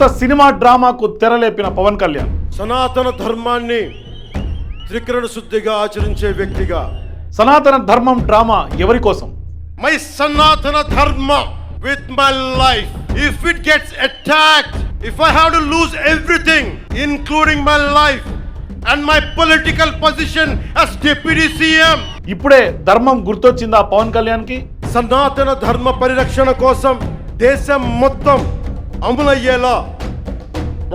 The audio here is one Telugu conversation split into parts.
కొత్త సినిమా డ్రామాకు తెరలేపిన పవన్ కళ్యాణ్. సనాతన ధర్మాన్ని త్రికరణ శుద్ధిగా ఆచరించే వ్యక్తిగా. సనాతన ధర్మం డ్రామా ఎవరి కోసం? My Sanatana Dharma with my life. If it gets attacked if I have to lose everything including my life and my political position as deputy CM ఇప్పుడే ధర్మం గుర్తొచ్చిందా పవన్ కళ్యాణ్కి? సనాతన ధర్మ పరిరక్షణ కోసం దేశం మొత్తం అమలయ్యేలా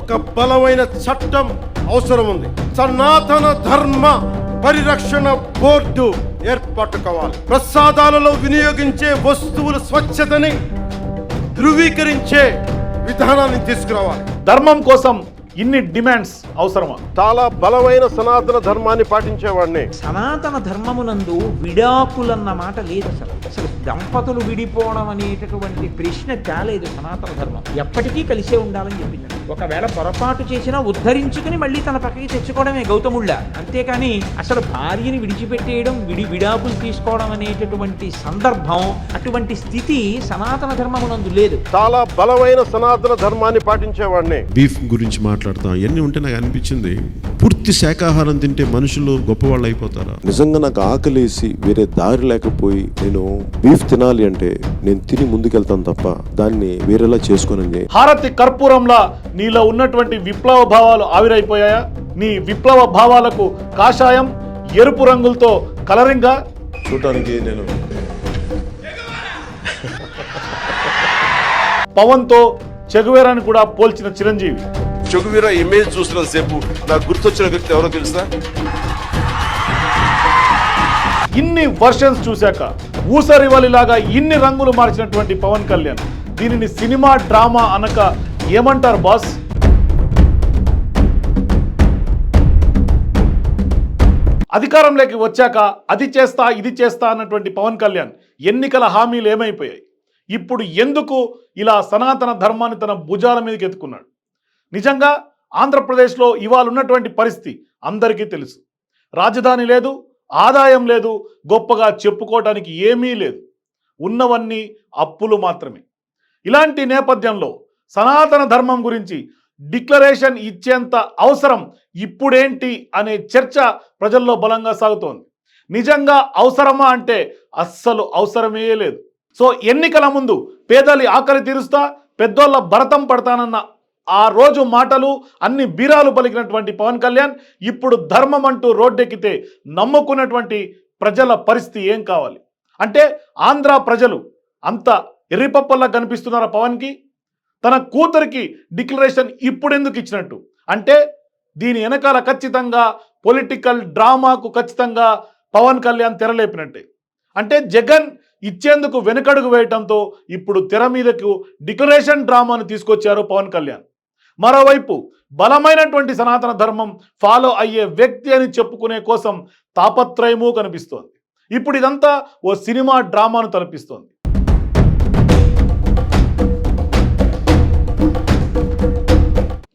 ఒక బలమైన చట్టం అవసరం ఉంది సనాతన ధర్మ పరిరక్షణ బోర్డు ఏర్పాటు కావాలి ప్రసాదాలలో వినియోగించే వస్తువుల స్వచ్ఛతని ధృవీకరించే విధానాన్ని తీసుకురావాలి. ధర్మం కోసం ఇన్ని డిమాండ్స్ అవసరమా? చాలా బలమైన సనాతన ధర్మాన్ని పాటించేవాడిని. సనాతన ధర్మమునందు విడాకులన్న మాట లేదు అసలు. అసలు దంపతులు విడిపోవడం అనేటటువంటి ప్రశ్న తేలేదు సనాతన ధర్మం. ఎప్పటికీ కలిసే ఉండాలని చెప్పింది ఒకవేళ పొరపాటు చేసినా ఉద్ధరించుకుని మళ్ళీ తన పక్కకి తెచ్చుకోవడమే గౌతముళ్ళ. అంతేకాని అసలు భార్యని విడిచిపెట్టేయడం విడి విడాకులు తీసుకోవడం అనేటటువంటి సందర్భం అటువంటి స్థితి సనాతన ధర్మమునందు లేదు. చాలా బలమైన సనాతన ధర్మాన్ని పాటించేవాడిని. బీఫ్ గురించి మాట్లాడతాం. ఇవన్నీ ఉంటే నాకు అనిపించింది పూర్తి శాకాహారం తింటే మనుషులు గొప్పవాళ్ళు అయిపోతారా? నిజంగా నాకు ఆకలేసి వేరే దారి లేకపోయి నేను బీఫ్ తినాలి అంటే నేను తిని ముందుకెళ్తాను తప్ప దాన్ని వేరేలా చేసుకోనండి హారతి కర్పూరంలా నీలో ఉన్నటువంటి విప్లవ భావాలు ఆవిరైపోయాయా? నీ విప్లవ భావాలకు కాషాయం ఎరుపు రంగులతో కలరింగా? చూడటానికి నేను పవన్తో చెగువేరాని కూడా పోల్చిన చిరంజీవి. చెగువీర ఇమేజ్ చూస్తున్నంత సేపు నాకు గుర్తొచ్చిన వ్యక్తి ఎవరో తెలుసా? ఇన్ని వర్షన్స్ చూశాక ఊసరివలిలాగా ఇన్ని రంగులు మార్చినటువంటి పవన్ కళ్యాణ్. దీనిని సినిమా డ్రామా అనక ఏమంటారు బాస్? అధికారంలోకి వచ్చాక అది చేస్తా ఇది చేస్తా అన్నటువంటి పవన్ కళ్యాణ్ ఎన్నికల హామీలు ఏమైపోయాయి? ఇప్పుడు ఎందుకు ఇలా సనాతన ధర్మాన్ని తన భుజాల మీదకి ఎత్తుకున్నాడు? నిజంగా ఆంధ్రప్రదేశ్లో ఇవాళ ఉన్నటువంటి పరిస్థితి అందరికీ తెలుసు. రాజధాని లేదు ఆదాయం లేదు గొప్పగా చెప్పుకోవటానికి ఏమీ లేదు. ఉన్నవన్నీ అప్పులు మాత్రమే. ఇలాంటి నేపథ్యంలో సనాతన ధర్మం గురించి డిక్లరేషన్ ఇచ్చేంత అవసరం ఇప్పుడేంటి అనే చర్చ ప్రజల్లో బలంగా సాగుతోంది. నిజంగా అవసరమా అంటే అస్సలు అవసరమే లేదు. సో ఎన్నికల ముందు పేదలి ఆకలి తీరుస్తా పెద్దోళ్ళ భరతం పడతానన్న ఆ రోజు మాటలు అన్ని బీరాలు పలికినటువంటి పవన్ కళ్యాణ్ ఇప్పుడు ధర్మం అంటూ రోడ్డెక్కితే నమ్ముకున్నటువంటి ప్రజల పరిస్థితి ఏం కావాలి? అంటే ఆంధ్ర ప్రజలు అంత ఎర్రిపప్పల్లా కనిపిస్తున్నారా పవన్కి? తన కూతురికి డిక్లరేషన్ ఇప్పుడెందుకు ఇచ్చినట్టు? అంటే దీని వెనకాల ఖచ్చితంగా పొలిటికల్ డ్రామాకు ఖచ్చితంగా పవన్ కళ్యాణ్ తెరలేపినట్టే అంటే జగన్ ఇచ్చేందుకు వెనుకడుగు వేయటంతో ఇప్పుడు తెర మీదకు డిక్లరేషన్ డ్రామాను తీసుకొచ్చారు పవన్ కళ్యాణ్. మరోవైపు బలమైనటువంటి సనాతన ధర్మం ఫాలో అయ్యే వ్యక్తి అని చెప్పుకునే కోసం తాపత్రయము కనిపిస్తోంది. ఇప్పుడు ఇదంతా ఓ సినిమా డ్రామాను తలపిస్తోంది.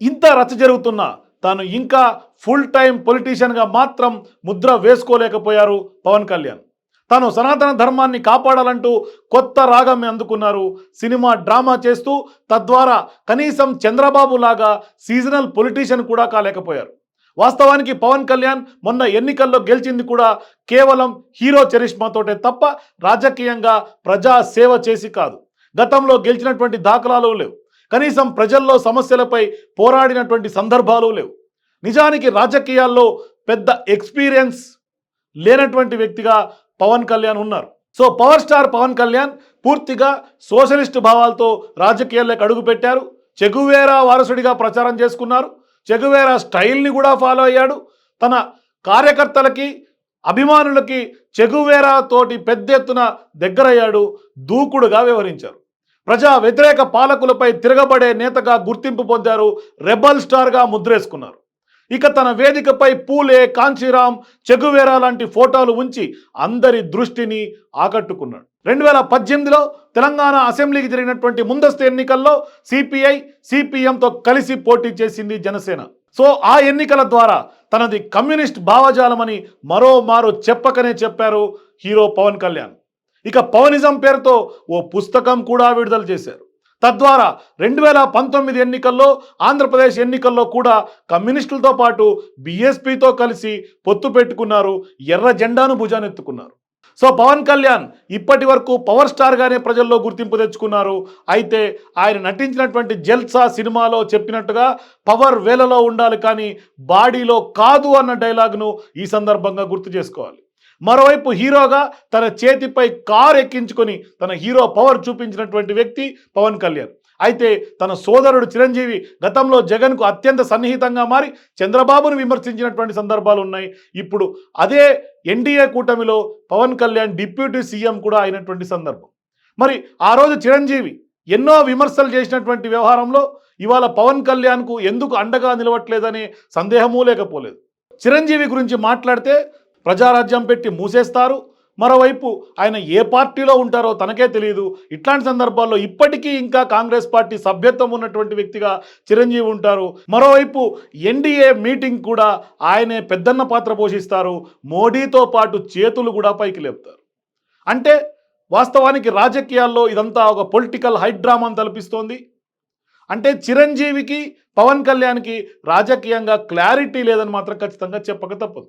ఇంత రచ్చ జరుగుతున్నా తాను ఇంకా ఫుల్ టైం పొలిటీషియన్గా మాత్రం ముద్ర వేసుకోలేకపోయారు పవన్ కళ్యాణ్. తాను సనాతన ధర్మాన్ని కాపాడాలంటూ కొత్త రాగం అందుకున్నారు. సినిమా డ్రామా చేస్తూ తద్వారా కనీసం చంద్రబాబు లాగా సీజనల్ పొలిటీషియన్ కూడా కాలేకపోయారు. వాస్తవానికి పవన్ కళ్యాణ్ మొన్న ఎన్నికల్లో గెలిచింది కూడా కేవలం హీరో చరిష్మాతోటే తప్ప రాజకీయంగా ప్రజా సేవ చేసి కాదు. గతంలో గెలిచినటువంటి దాఖలాలు లేవు. కనీసం ప్రజల్లో సమస్యలపై పోరాడినటువంటి సందర్భాలు లేవు. నిజానికి రాజకీయాల్లో పెద్ద ఎక్స్పీరియన్స్ లేనటువంటి వ్యక్తిగా పవన్ కళ్యాణ్ ఉన్నారు. So power star Pawan Kalyan పూర్తిగా సోషలిస్ట్ భావాలతో రాజకీయాల్లోకి అడుగుపెట్టారు చెగువేరా వారసుడిగా ప్రచారం చేసుకున్నారు. చెగువేరా స్టైల్ని కూడా ఫాలో అయ్యాడు. తన కార్యకర్తలకి అభిమానులకి చెగువేరా తోటి పెద్ద ఎత్తున దగ్గరయ్యాడు దూకుడుగా వ్యవహరించారు ప్రజా వ్యతిరేక పాలకులపై తిరగబడే నేతగా గుర్తింపు పొందారు రెబల్ స్టార్గా ముద్రేసుకున్నారు. ఇక తన వేదికపై పూలే కాంచీరామ్ చెగువేరా లాంటి ఫోటోలు ఉంచి అందరి దృష్టిని ఆకట్టుకున్నాడు. రెండు వేల పద్దెనిమిదిలో తెలంగాణ అసెంబ్లీకి జరిగినటువంటి ముందస్తు ఎన్నికల్లో సిపిఐ సిపిఎంతో కలిసి పోటీ చేసింది జనసేన. సో ఆ ఎన్నికల ద్వారా తనది కమ్యూనిస్ట్ భావజాలమని మరోమారు చెప్పకనే చెప్పారు హీరో పవన్ కళ్యాణ్. ఇక పవనిజం పేరుతో ఓ పుస్తకం కూడా విడుదల చేశారు. తద్వారా రెండు వేల పంతొమ్మిది ఎన్నికల్లో ఆంధ్రప్రదేశ్ ఎన్నికల్లో కూడా కమ్యూనిస్టులతో పాటు బీఎస్పీతో కలిసి పొత్తు పెట్టుకున్నారు ఎర్ర జెండాను భుజానెత్తుకున్నారు. సో పవన్ కళ్యాణ్ ఇప్పటి వరకు పవర్ స్టార్గానే ప్రజల్లో గుర్తింపు తెచ్చుకున్నారు. అయితే ఆయన నటించినటువంటి జల్సా సినిమాలో చెప్పినట్టుగా పవర్ వేలలో ఉండాలి కానీ బాడీలో కాదు అన్న డైలాగ్ను ఈ సందర్భంగా గుర్తు చేసుకోవాలి. మరోవైపు హీరోగా తన చేతిపై కారు ఎక్కించుకొని తన హీరో పవర్ చూపించినటువంటి వ్యక్తి పవన్ కళ్యాణ్. అయితే తన సోదరుడు చిరంజీవి గతంలో జగన్కు అత్యంత సన్నిహితంగా మారి చంద్రబాబును విమర్శించినటువంటి సందర్భాలు ఉన్నాయి. ఇప్పుడు అదే ఎన్డీఏ కూటమిలో పవన్ కళ్యాణ్ డిప్యూటీ సీఎం కూడా అయినటువంటి సందర్భం. మరి ఆ రోజు చిరంజీవి ఎన్నో విమర్శలు చేసినటువంటి వ్యవహారంలో ఇవాళ పవన్ కళ్యాణ్కు ఎందుకు అండగా నిలవట్లేదనే సందేహమూ లేకపోలేదు. చిరంజీవి గురించి మాట్లాడితే ప్రజారాజ్యం పెట్టి మూసేస్తారు. మరోవైపు ఆయన ఏ పార్టీలో ఉంటారో తనకే తెలియదు ఇట్లాంటి సందర్భాల్లో ఇప్పటికీ ఇంకా కాంగ్రెస్ పార్టీ సభ్యత్వం ఉన్నటువంటి వ్యక్తిగా చిరంజీవి ఉంటారు. మరోవైపు ఎన్డీఏ మీటింగ్ కూడా ఆయనే పెద్దన్న పాత్ర పోషిస్తారు. మోడీతో పాటు చేతులు కూడా పైకి లేపుతారు. అంటే వాస్తవానికి రాజకీయాల్లో ఇదంతా ఒక పొలిటికల్ హైడ్రామాను తలపిస్తోంది. అంటే చిరంజీవికి పవన్ కళ్యాణ్కి రాజకీయంగా క్లారిటీ లేదని మాత్రం ఖచ్చితంగా చెప్పక తప్పదు.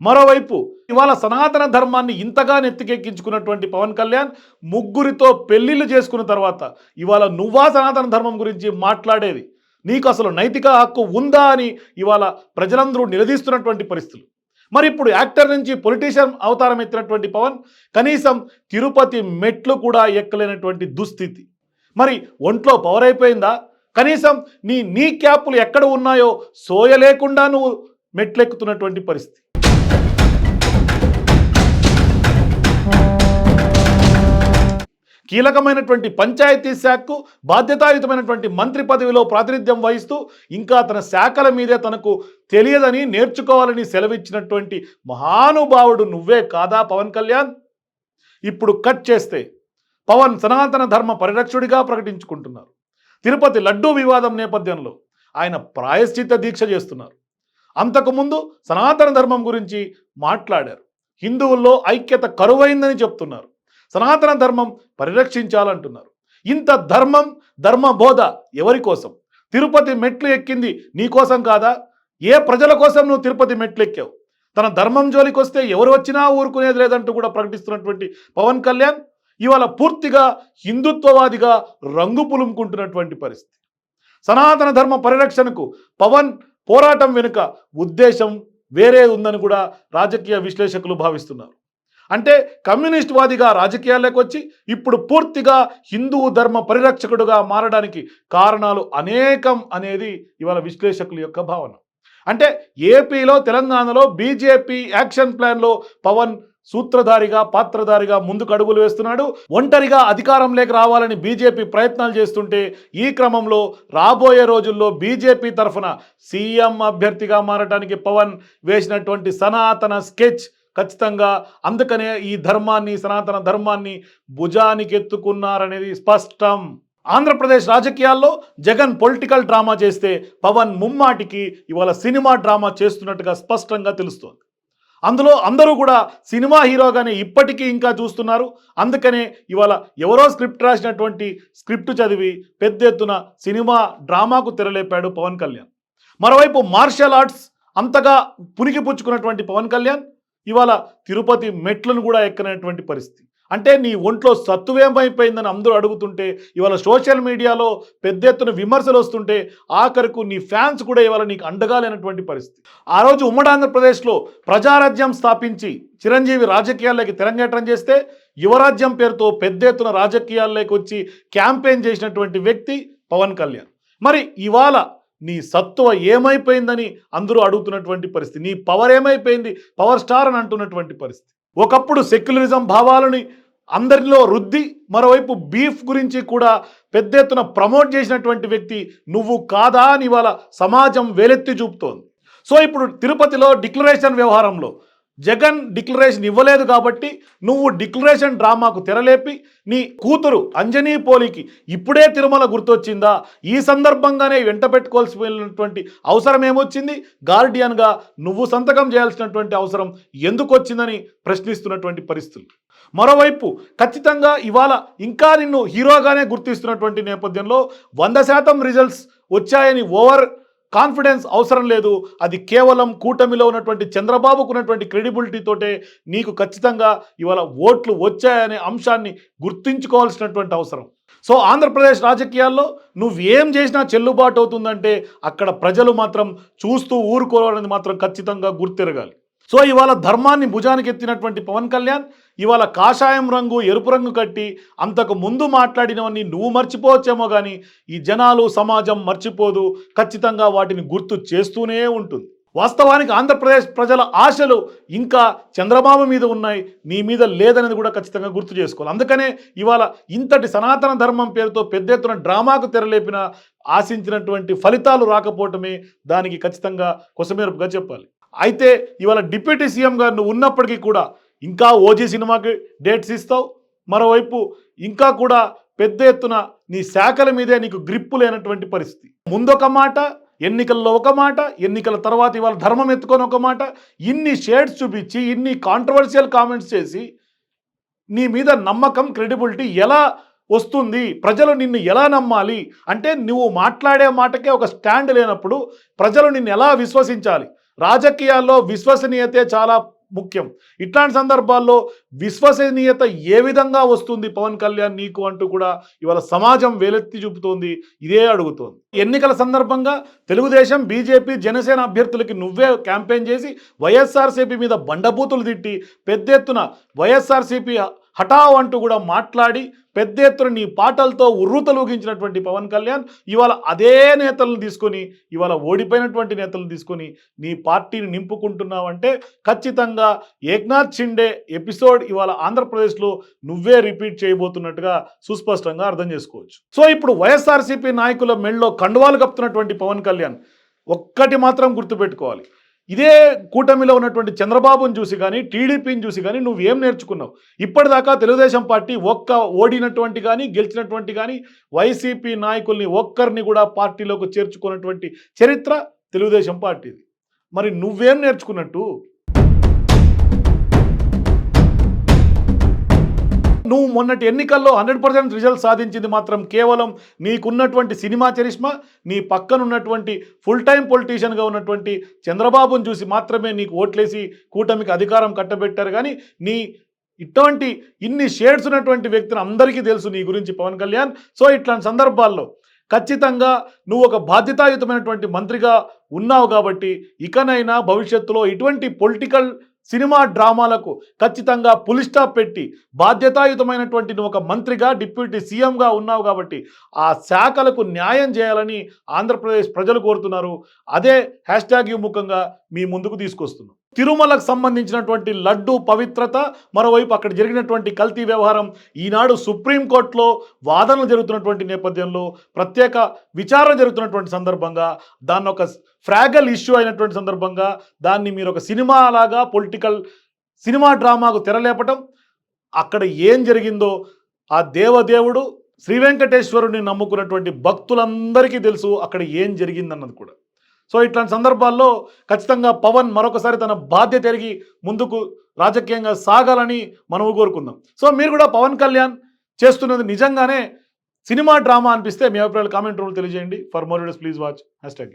మరోవైపు ఇవాళ సనాతన ధర్మాన్ని ఇంతగా నెత్తికెక్కించుకున్నటువంటి పవన్ కళ్యాణ్ ముగ్గురితో పెళ్ళిళ్ళు చేసుకున్న తర్వాత ఇవాళ నువ్వా సనాతన ధర్మం గురించి మాట్లాడేది? నీకు అసలు నైతిక హక్కు ఉందా అని ఇవాళ ప్రజలందరూ నిలదీస్తున్నటువంటి పరిస్థితులు. మరి ఇప్పుడు యాక్టర్ నుంచి పొలిటీషియన్ అవతారం ఎత్తినటువంటి పవన్ కనీసం తిరుపతి మెట్లు కూడా ఎక్కలేనటువంటి దుస్థితి. మరి ఒంట్లో పవర్ అయిపోయిందా? కనీసం నీ నీ క్యాపులు ఎక్కడ ఉన్నాయో సోయలేకుండా నువ్వు మెట్లెక్కుతున్నటువంటి పరిస్థితి. కీలకమైనటువంటి పంచాయతీ శాఖకు బాధ్యతాయుతమైనటువంటి మంత్రి పదవిలో ప్రాతినిధ్యం వహిస్తూ ఇంకా తన శాఖల మీదే తనకు తెలియదని నేర్చుకోవాలని సెలవిచ్చినటువంటి మహానుభావుడు నువ్వే కాదా పవన్ కళ్యాణ్? ఇప్పుడు కట్ చేస్తే పవన్ సనాతన ధర్మ పరిరక్షుడిగా ప్రకటించుకుంటున్నారు. తిరుపతి లడ్డూ వివాదం నేపథ్యంలో ఆయన ప్రాయశ్చిత్త దీక్ష చేస్తున్నారు. అంతకుముందు సనాతన ధర్మం గురించి మాట్లాడారు. హిందువుల్లో ఐక్యత కరువైందని చెప్తున్నారు. సనాతన ధర్మం పరిరక్షించాలంటున్నారు. ఇంత ధర్మం ధర్మ బోధ ఎవరి కోసం? తిరుపతి మెట్లు ఎక్కింది నీ కోసం కాదా? ఏ ప్రజల కోసం నువ్వు తిరుపతి మెట్లు ఎక్కావు? తన ధర్మం జోలికి వస్తే ఎవరు వచ్చినా ఊరుకునేది లేదంటూ కూడా ప్రకటిస్తున్నటువంటి పవన్ కళ్యాణ్ ఇవాళ పూర్తిగా హిందుత్వవాదిగా రంగు పులుముకుంటున్నటువంటి పరిస్థితి. సనాతన ధర్మ పరిరక్షణకు పవన్ పోరాటం వెనుక ఉద్దేశం వేరే ఉందని కూడా రాజకీయ విశ్లేషకులు భావిస్తున్నారు. అంటే కమ్యూనిస్ట్ వాదిగా రాజకీయాల్లోకి వచ్చి ఇప్పుడు పూర్తిగా హిందూ ధర్మ పరిరక్షకుడుగా మారడానికి కారణాలు అనేకం అనేది ఇవాళ విశ్లేషకుల యొక్క భావన. అంటే ఏపీలో తెలంగాణలో బీజేపీ యాక్షన్ ప్లాన్లో పవన్ సూత్రధారిగా పాత్రధారిగా ముందుకు అడుగులు వేస్తున్నాడు. ఒంటరిగా అధికారంలోకి రావాలని బీజేపీ ప్రయత్నాలు చేస్తుంటే ఈ క్రమంలో రాబోయే రోజుల్లో బీజేపీ తరఫున సీఎం అభ్యర్థిగా మారడానికి పవన్ వేసినటువంటి సనాతన స్కెచ్ ఖచ్చితంగా అందుకనే ఈ ధర్మాన్ని సనాతన ధర్మాన్ని భుజానికి ఎత్తుకున్నారనేది స్పష్టం. ఆంధ్రప్రదేశ్ రాజకీయాల్లో జగన్ పొలిటికల్ డ్రామా చేస్తే పవన్ ముమ్మాటికి ఇవాళ సినిమా డ్రామా చేస్తున్నట్టుగా స్పష్టంగా తెలుస్తోంది. అందులో అందరూ కూడా సినిమా హీరోగానే ఇప్పటికీ ఇంకా చూస్తున్నారు. అందుకనే ఇవాళ ఎవరో స్క్రిప్ట్ రాసినటువంటి స్క్రిప్ట్ చదివి పెద్ద ఎత్తున సినిమా డ్రామాకు తెరలేపాడు పవన్ కళ్యాణ్. మరోవైపు మార్షల్ ఆర్ట్స్ అంతగా పునికిపుచ్చుకున్నటువంటి పవన్ కళ్యాణ్ ఇవాళ తిరుపతి మెట్లను కూడా ఎక్కనటువంటి పరిస్థితి. అంటే నీ ఒంట్లో సత్తువేమైపోయిందని అందరూ అడుగుతుంటే ఇవాళ సోషల్ మీడియాలో పెద్ద ఎత్తున విమర్శలు వస్తుంటే ఆఖరుకు నీ ఫ్యాన్స్ కూడా ఇవాళ నీకు అండగా లేనటువంటి పరిస్థితి. ఆ రోజు ఉమ్మడి ఆంధ్రప్రదేశ్లో ప్రజారాజ్యం స్థాపించి చిరంజీవి రాజకీయాల్లోకి తెరంగేటం చేస్తే యువరాజ్యం పేరుతో పెద్ద ఎత్తున రాజకీయాల్లోకి వచ్చి క్యాంపెయిన్ చేసినటువంటి వ్యక్తి పవన్ కళ్యాణ్. మరి ఇవాళ నీ సత్వ ఏమైపోయిందని అందరూ అడుగుతున్నటువంటి పరిస్థితి. నీ పవర్ ఏమైపోయింది? పవర్ స్టార్ అని అంటున్నటువంటి పరిస్థితి. ఒకప్పుడు సెక్యులరిజం భావాలని అందరిలో రుద్ది మరోవైపు బీఫ్ గురించి కూడా పెద్ద ఎత్తున ప్రమోట్ చేసినటువంటి వ్యక్తి నువ్వు కాదా అని ఇవాళ సమాజం వేలెత్తి చూపుతోంది. సో ఇప్పుడు తిరుపతిలో డిక్లరేషన్ వ్యవహారంలో జగన్ డిక్లరేషన్ ఇవ్వలేదు కాబట్టి నువ్వు డిక్లరేషన్ డ్రామాకు తెరలేపి నీ కూతురు అంజనీ పోలికి ఇప్పుడే తిరుమల గుర్తొచ్చిందా? ఈ సందర్భంగానే వెంట పెట్టుకోవాల్సినటువంటి అవసరం ఏమొచ్చింది? గార్డియన్గా నువ్వు సంతకం చేయాల్సినటువంటి అవసరం ఎందుకు వచ్చిందని ప్రశ్నిస్తున్నటువంటి పరిస్థితులు. మరోవైపు ఖచ్చితంగా ఇవాళ ఇంకా నిన్ను హీరోగానే గుర్తిస్తున్నటువంటి నేపథ్యంలో వంద శాతం రిజల్ట్స్ వచ్చాయని ఓవర్ కాన్ఫిడెన్స్ అవసరం లేదు. అది కేవలం కూటమిలో ఉన్నటువంటి చంద్రబాబుకు ఉన్నటువంటి క్రెడిబిలిటీతోటే నీకు ఖచ్చితంగా ఇవాళ ఓట్లు వచ్చాయనే అంశాన్ని గుర్తుంచుకోవాల్సినటువంటి అవసరం. సో ఆంధ్రప్రదేశ్ రాజకీయాల్లో నువ్వు ఏం చేసినా చెల్లుబాటు అవుతుందంటే అక్కడ ప్రజలు మాత్రం చూస్తూ ఊరుకోవాలని మాత్రం ఖచ్చితంగా గుర్తిరగాలి. సో ఇవాళ ధర్మాన్ని భుజానికి ఎత్తినటువంటి పవన్ కళ్యాణ్ ఇవాళ కాషాయం రంగు ఎరుపు రంగు కట్టి అంతకు ముందు మాట్లాడినవన్నీ నువ్వు మర్చిపోవచ్చేమో కానీ ఈ జనాలు సమాజం మర్చిపోదు. ఖచ్చితంగా వాటిని గుర్తు చేస్తూనే ఉంటుంది. వాస్తవానికి ఆంధ్రప్రదేశ్ ప్రజల ఆశలు ఇంకా చంద్రబాబు మీద ఉన్నాయి. నీ మీద లేదనేది కూడా ఖచ్చితంగా గుర్తు చేసుకోవాలి. అందుకనే ఇవాళ ఇంతటి సనాతన ధర్మం పేరుతో పెద్ద ఎత్తున డ్రామాకు తెరలేపిన ఆశించినటువంటి ఫలితాలు రాకపోవటమే దానికి ఖచ్చితంగా కొసమేరుపుగా చెప్పాలి. అయితే ఇవాళ డిప్యూటీ సీఎం గారు నువ్వు ఉన్నప్పటికీ కూడా ఇంకా ఓజీ సినిమాకి డేట్స్ ఇస్తావు. మరోవైపు ఇంకా కూడా పెద్ద ఎత్తున నీ శాఖల మీదే నీకు గ్రిప్పు లేనటువంటి పరిస్థితి. ముందొక మాట ఎన్నికల్లో ఒక మాట ఎన్నికల తర్వాత ఇవాళ ధర్మం ఎత్తుకొని ఒక మాట. ఇన్ని షేడ్స్ చూపించి ఇన్ని కాంట్రవర్షియల్ కామెంట్స్ చేసి నీ మీద నమ్మకం క్రెడిబిలిటీ ఎలా వస్తుంది? ప్రజలు నిన్ను ఎలా నమ్మాలి? అంటే నువ్వు మాట్లాడే మాటకే ఒక స్టాండ్ లేనప్పుడు ప్రజలు నిన్ను ఎలా విశ్వసించాలి? రాజకీయాల్లో విశ్వసనీయతే చాలా ముఖ్యం. ఇట్లాంటి సందర్భాల్లో విశ్వసనీయత ఏ విధంగా వస్తుంది పవన్ కళ్యాణ్ నీకు అంటూ కూడా ఇవాళ సమాజం వేలెత్తి చూపుతోంది ఇదే అడుగుతోంది. ఎన్నికల సందర్భంగా తెలుగుదేశం బీజేపీ జనసేన అభ్యర్థులకి నువ్వే క్యాంపెయిన్ చేసి వైఎస్ఆర్సీపీ మీద బండబూతులు తిట్టి పెద్ద ఎత్తున వైఎస్ఆర్సీపీ హఠావ్ అంటూ కూడా మాట్లాడి పెద్ద ఎత్తున నీ పాటలతో ఉర్రూతలూగించినటువంటి పవన్ కళ్యాణ్ ఇవాళ అదే నేతలను తీసుకొని ఇవాళ ఓడిపోయినటువంటి నేతలను తీసుకొని నీ పార్టీని నింపుకుంటున్నావంటే ఖచ్చితంగా ఏక్నాథ్ షిండే ఎపిసోడ్ ఇవాళ ఆంధ్రప్రదేశ్లో నువ్వే రిపీట్ చేయబోతున్నట్టుగా సుస్పష్టంగా అర్థం చేసుకోవచ్చు. సో ఇప్పుడు వైఎస్ఆర్సీపీ నాయకుల మెళ్ళలో కండువాలు కప్పుతున్నటువంటి పవన్ కళ్యాణ్ ఒక్కటి మాత్రం గుర్తుపెట్టుకోవాలి. ఇదే కూటమిలో ఉన్నటువంటి చంద్రబాబుని చూసి కానీ టీడీపీని చూసి కానీ నువ్వేం నేర్చుకున్నావు? ఇప్పటిదాకా తెలుగుదేశం పార్టీ ఒక్క ఓడినటువంటి కానీ గెలిచినటువంటి కానీ వైసీపీ నాయకుల్ని ఒక్కరిని కూడా పార్టీలోకి చేర్చుకున్నటువంటి చరిత్ర తెలుగుదేశం పార్టీది. మరి నువ్వేం నేర్చుకున్నట్టు? నువ్వు మొన్నటి ఎన్నికల్లో హండ్రెడ్ పర్సెంట్ రిజల్ట్ సాధించింది మాత్రం కేవలం నీకున్నటువంటి సినిమా చరిష్మా నీ పక్కన ఉన్నటువంటి ఫుల్ టైం పొలిటీషియన్గా ఉన్నటువంటి చంద్రబాబును చూసి మాత్రమే నీకు ఓట్లేసి కూటమికి అధికారం కట్టబెట్టారు. కానీ నీ ఇటువంటి ఇన్ని షేడ్స్ ఉన్నటువంటి వ్యక్తిని అందరికీ తెలుసు నీ గురించి పవన్ కళ్యాణ్. సో ఇట్లాంటి సందర్భాల్లో ఖచ్చితంగా నువ్వు ఒక బాధ్యతాయుతమైనటువంటి మంత్రిగా ఉన్నావు కాబట్టి ఇకనైనా భవిష్యత్తులో ఇటువంటి పొలిటికల్ సినిమా డ్రామాలకు ఖచ్చితంగా పులిస్టాప్ పెట్టి బాధ్యతాయుతమైనటువంటి నువ్వు ఒక మంత్రిగా డిప్యూటీ సీఎంగా ఉన్నావు కాబట్టి ఆ శాఖలకు న్యాయం చేయాలని ఆంధ్రప్రదేశ్ ప్రజలు కోరుతున్నారు. అదే హ్యాష్ ట్యాగ్ ముఖంగా మీ ముందుకు తీసుకొస్తున్నాం. తిరుమలకు సంబంధించినటువంటి లడ్డు పవిత్రత మరోవైపు అక్కడ జరిగినటువంటి కల్తీ వ్యవహారం ఈనాడు సుప్రీంకోర్టులో వాదనలు జరుగుతున్నటువంటి నేపథ్యంలో ప్రత్యేక విచారణ జరుగుతున్నటువంటి సందర్భంగా దాన్ని ఒక ఫ్రాగల్ ఇష్యూ అయినటువంటి సందర్భంగా దాన్ని మీరు ఒక సినిమా లాగా పొలిటికల్ సినిమా డ్రామాకు తెరలేపటం అక్కడ ఏం జరిగిందో ఆ దేవదేవుడు శ్రీ వెంకటేశ్వరుని నమ్ముకున్నటువంటి భక్తులందరికీ తెలుసు అక్కడ ఏం జరిగిందన్నది కూడా. సో ఇట్లాంటి సందర్భాల్లో ఖచ్చితంగా పవన్ మరొకసారి తన బాధ్యత ఎరిగి ముందుకు రాజకీయంగా సాగాలని మనము కోరుకుందాం. సో మీరు కూడా పవన్ కళ్యాణ్ చేస్తున్నది నిజంగానే సినిమా డ్రామా అనిపిస్తే మీ అభిప్రాయాలు కామెంట్ రూల్ తెలియజేయండి. For more videos please watch. Hash tag